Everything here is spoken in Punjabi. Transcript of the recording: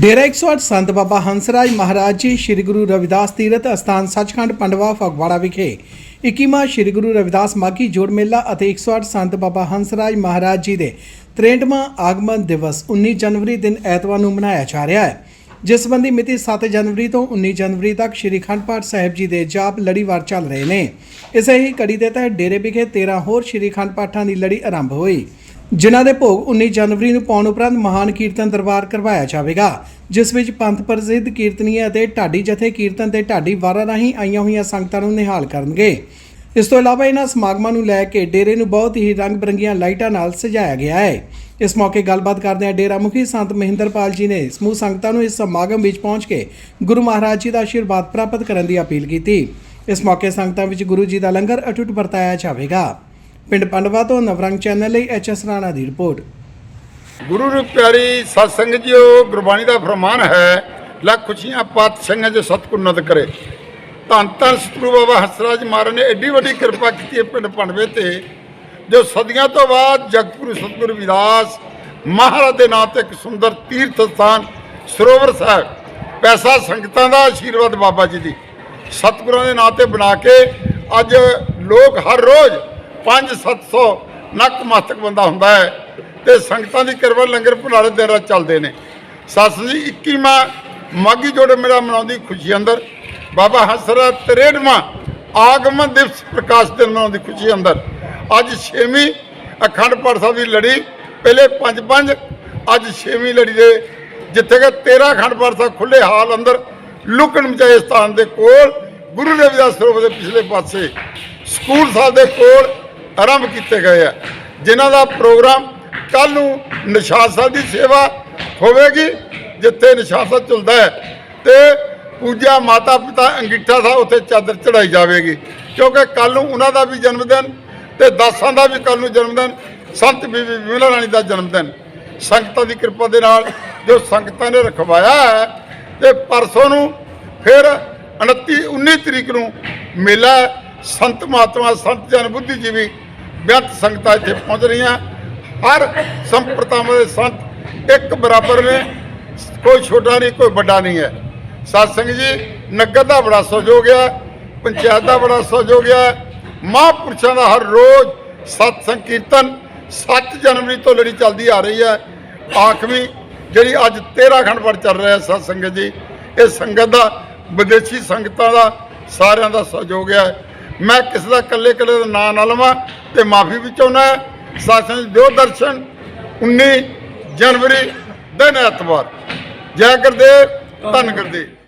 ਡੇਰਾ 108 ਸੰਤ ਬਾਬਾ ਹੰਸਰਾਜ ਮਹਾਰਾਜ ਜੀ, ਸ੍ਰੀ ਗੁਰੂ ਰਵਿਦਾਸ ਤੀਰਥ ਅਸਥਾਨ ਸੱਚਖੰਡ ਪੰਡਵਾ, ਫਗਵਾੜਾ ਵਿਖੇ। 21ਵਾਂ ਸ੍ਰੀ ਗੁਰੂ ਰਵਿਦਾਸ ਮਾਘੀ ਜੋੜ ਮੇਲਾ ਅਤੇ 108 ਸੰਤ ਬਾਬਾ ਹੰਸਰਾਜ ਮਹਾਰਾਜ ਜੀ ਦੇ 63ਵਾਂ ਆਗਮਨ ਦਿਵਸ 19 ਜਨਵਰੀ ਦਿਨ ਐਤਵਾਰ ਨੂੰ ਮਨਾਇਆ ਜਾ ਰਿਹਾ ਹੈ। ਜਿਸ ਸੰਬੰਧੀ ਮਿਤੀ 7 ਜਨਵਰੀ ਤੋਂ 19 ਜਨਵਰੀ ਤੱਕ ਸ੍ਰੀ ਖੰਡ ਪਾਠ ਸਾਹਿਬ ਜੀ ਦੇ ਜਾਪ ਲੜੀਵਾਰ ਚੱਲ ਰਹੇ ਨੇ। ਇਸੇ ਹੀ ਕੜੀ ਦੇ ਤਹਿਤ ਡੇਰੇ ਵਿਖੇ 13 ਹੋਰ ਸ੍ਰੀ ਖੰਡ ਪਾਠਾਂ ਦੀ ਲੜੀ ਆਰੰਭ ਹੋਈ। ਜਿਨ੍ਹਾਂ ਦੇ ਭੋਗ 19 ਜਨਵਰੀ ਨੂੰ ਪਾਉਣ ਉਪਰੰਤ ਮਹਾਨ ਕੀਰਤਨ ਦਰਬਾਰ ਕਰਵਾਇਆ ਜਾਵੇਗਾ, ਜਿਸ ਵਿੱਚ ਪੰਥ ਪ੍ਰਸਿੱਧ ਕੀਰਤਨੀਏ ਅਤੇ ਢਾਡੀ ਜਥੇ ਕੀਰਤਨ ਤੇ ਢਾਡੀ ਵਾਰਾਂ ਰਾਹੀਂ ਆਈਆਂ ਹੋਈਆਂ ਸੰਗਤਾਂ ਨੂੰ ਨਿਹਾਲ ਕਰਨਗੇ। ਇਸ ਤੋਂ ਇਲਾਵਾ ਇਹਨਾਂ ਸਮਾਗਮਾਂ ਨੂੰ ਲੈ ਕੇ ਡੇਰੇ ਨੂੰ ਬਹੁਤ ਹੀ ਰੰਗ ਬਰੰਗੀਆਂ ਲਾਈਟਾਂ ਨਾਲ ਸਜਾਇਆ ਗਿਆ ਹੈ। ਇਸ ਮੌਕੇ ਗੱਲਬਾਤ ਕਰਦਿਆਂ ਡੇਰਾ ਮੁਖੀ ਸੰਤ ਮਹਿੰਦਰਪਾਲ ਜੀ ਨੇ ਸਮੂਹ ਸੰਗਤਾਂ ਨੂੰ ਇਸ ਸਮਾਗਮ ਵਿੱਚ ਪਹੁੰਚ ਕੇ ਗੁਰੂ ਮਹਾਰਾਜ ਜੀ ਦਾ ਆਸ਼ੀਰਵਾਦ ਪ੍ਰਾਪਤ ਕਰਨ ਦੀ ਅਪੀਲ ਕੀਤੀ। ਇਸ ਮੌਕੇ ਸੰਗਤਾਂ ਵਿੱਚ ਗੁਰੂ ਜੀ ਦਾ ਲੰਗਰ ਅਟੁੱਟ ਵਰਤਾਇਆ ਜਾਵੇਗਾ। ਪਿੰਡ ਪੰਡਵਾ ਤੋਂ ਨਵਰੰਗ ਚੈਨਲ ਲਈ ਐਚ ਐਸ ਰਾਣਾ ਦੀ ਰਿਪੋਰਟ। ਗੁਰੂ ਨੂੰ ਪਿਆਰੀ ਸਤਸੰਗ ਜੀਓ, ਗੁਰਬਾਣੀ ਦਾ ਫਰਮਾਨ ਹੈ ਲੱਖ ਖੁਸ਼ੀਆਂ ਪਾਤ ਸਿੰਘਾਂ ਜੋ ਸਤਿਗੁਰ ਨਦ ਕਰੇ। ਧੰਨ ਧੰਨ ਸਤਿਗੁਰੂ ਬਾਬਾ ਹੰਸਰਾਜ ਮਹਾਰਾਜ ਨੇ ਐਡੀ ਵੱਡੀ ਕਿਰਪਾ ਕੀਤੀ ਹੈ ਪਿੰਡ ਪੰਡਵੇ ਤੇ, ਜੋ ਸਦੀਆਂ ਤੋਂ ਬਾਅਦ ਜਗਤਗੁਰੂ ਸਤਿਗੁਰੂ ਵਿਦਾਸ ਮਹਾਰਾਜ ਦੇ ਨਾਂ ਤੇ ਇੱਕ ਸੁੰਦਰ ਤੀਰਥ ਸਥਾਨ ਸਰੋਵਰ ਸਾਹਿਬ, ਪੈਸਾ ਸੰਗਤਾਂ ਦਾ ਆਸ਼ੀਰਵਾਦ ਬਾਬਾ ਜੀ ਦੀ। ਸਤਿਗੁਰਾਂ ਦੇ ਨਾਂ ਤੇ ਬਣਾ ਕੇ ਅੱਜ ਲੋਕ ਹਰ ਰੋਜ਼ 5-700 ਨੱਕ ਮਸਤਕ ਬੰਦਾ ਹੁੰਦਾ ਹੈ ਤੇ ਸੰਗਤਾਂ ਦੀ ਕਿਰਪਾ ਲੰਗਰ ਭੁਲਾਰੇ ਦਿਨ ਰਾਤ ਚੱਲਦੇ ਨੇ। ਸੱਸ ਜੀ 21ਵਾਂ ਮਾਗੀ ਜੋੜ ਮੇਲਾ ਮਨਾਉਂਦੀ ਖੁਸ਼ੀ ਅੰਦਰ। ਬਾਬਾ ਹਸਰਾ 63ਵਾਂ ਆਗਮਨ ਦਿਵਸ ਪ੍ਰਕਾਸ਼ ਦਿਨ ਮਨਾਉਂਦੀ ਖੁਸ਼ੀ ਅੰਦਰ। ਅੱਜ 6ਵੀਂ ਅਖੰਡ ਪਾਠ ਸਾਹਿਬ ਦੀ ਲੜੀ, ਪਹਿਲੇ 5-5 ਅੱਜ 6ਵੀਂ ਲੜੀ ਦੇ ਜਿੱਥੇ ਕਿ 13 ਅਖੰਡ ਪਾਠ ਸਾਹਿਬ ਖੁੱਲੇ ਹਾਲ ਅੰਦਰ, ਲੁਕਣ ਮਚਾਏ ਸਥਾਨ ਦੇ ਕੋਲ, ਗੁਰੂ ਰਵਿਦਾਸ ਸਰੋਵਰ ਦੇ ਪਿਛਲੇ ਪਾਸੇ, ਸਕੂਲ ਸਾਹਿਬ ਦੇ ਕੋਲ ਆਰੰਭ ਕੀਤੇ ਗਏ ਆ। ਜਿਨ੍ਹਾਂ ਦਾ ਪ੍ਰੋਗਰਾਮ ਕੱਲ ਨੂੰ ਨਿਸ਼ਾਨ ਸਾਹਿਬ ਦੀ ਸੇਵਾ ਹੋਵੇਗੀ, ਜਿੱਥੇ ਨਿਸ਼ਾਨ ਸਾਹਿਬ ਚੱਲਦਾ ਹੈ ਤੇ ਪੂਜਾ ਮਾਤਾ ਪਿਤਾ ਅੰਗੀਠਾ ਸਾਹਿਬ ਉੱਥੇ ਚਾਦਰ ਚੜਾਈ ਜਾਵੇਗੀ। ਕਿਉਂਕਿ ਕੱਲ ਨੂੰ ਉਹਨਾਂ ਦਾ ਵੀ ਜਨਮ ਦਿਨ ਤੇ ਦਾਸਾਂ ਦਾ ਵੀ ਕੱਲ ਨੂੰ ਜਨਮ ਦਿਨ, ਸੰਤ ਬੀਬੀ ਵਿਮਲਾ ਰਾਣੀ ਦਾ ਜਨਮ ਦਿਨ। ਸੰਗਤਾਂ ਦੀ ਕਿਰਪਾ ਦੇ ਨਾਲ ਜੋ ਸੰਗਤਾਂ ਨੇ ਰਖਵਾਇਆ ਹੈ ਤੇ ਪਰਸੋਂ ਨੂੰ ਫਿਰ 29 19 ਤਰੀਕ ਨੂੰ ਮੇਲਾ ਸੰਤ ਮਹਾਤਮਾ, ਸੰਤ ਜਨ ਬੁੱਧੀਜੀਵੀ ਬੇਅੰਤ ਸੰਗਤਾਂ ਇੱਥੇ ਪਹੁੰਚ ਰਹੀਆਂ। ਹਰ ਸੰਪਰਤਾਵਾਂ ਦੇ ਸੰਤ ਇੱਕ ਬਰਾਬਰ ਨੇ। ਕੋਈ ਛੋਟਾ ਨਹੀਂ, ਕੋਈ ਵੱਡਾ ਨਹੀਂ ਹੈ। ਸਤਸੰਗ ਜੀ, ਨਗਰ ਦਾ ਬੜਾ ਸਹਿਯੋਗ ਹੈ, ਪੰਚਾਇਤ ਦਾ ਬੜਾ ਸਹਿਯੋਗ ਹੈ। ਮਹਾਂਪੁਰਸ਼ਾਂ ਦਾ ਹਰ ਰੋਜ਼ ਸਤਸੰਗ ਕੀਰਤਨ 7 ਜਨਵਰੀ ਤੋਂ ਲੜੀ ਚੱਲਦੀ ਆ ਰਹੀ ਹੈ। ਆਖਵੀਂ ਜਿਹੜੀ ਅੱਜ 13 ਖੰਡ ਪਰ ਚੱਲ ਰਿਹਾ ਸਤ ਸੰਗਤ ਜੀ, ਇਹ ਸੰਗਤ ਦਾ, ਵਿਦੇਸ਼ੀ ਸੰਗਤਾਂ ਦਾ ਸਾਰਿਆਂ ਦਾ ਸਹਿਯੋਗ ਹੈ। ਮੈਂ ਕਿਸੇ ਦਾ ਇਕੱਲੇ ਇਕੱਲੇ ਦਾ ਨਾਂ ਨਾ ਲਵਾਂ ਤੇ ਮਾਫੀ ਵੀ ਚਾਹੁੰਦਾ ਸਾਸਨ ਦਿਓ ਦਰਸ਼ਨ। 19 ਜਨਵਰੀ, ਦਿਨ ਐਤਵਾਰ। ਜੈ ਗੁਰਦੇਵ, ਧੰਨ ਗੁਰਦੇਵ।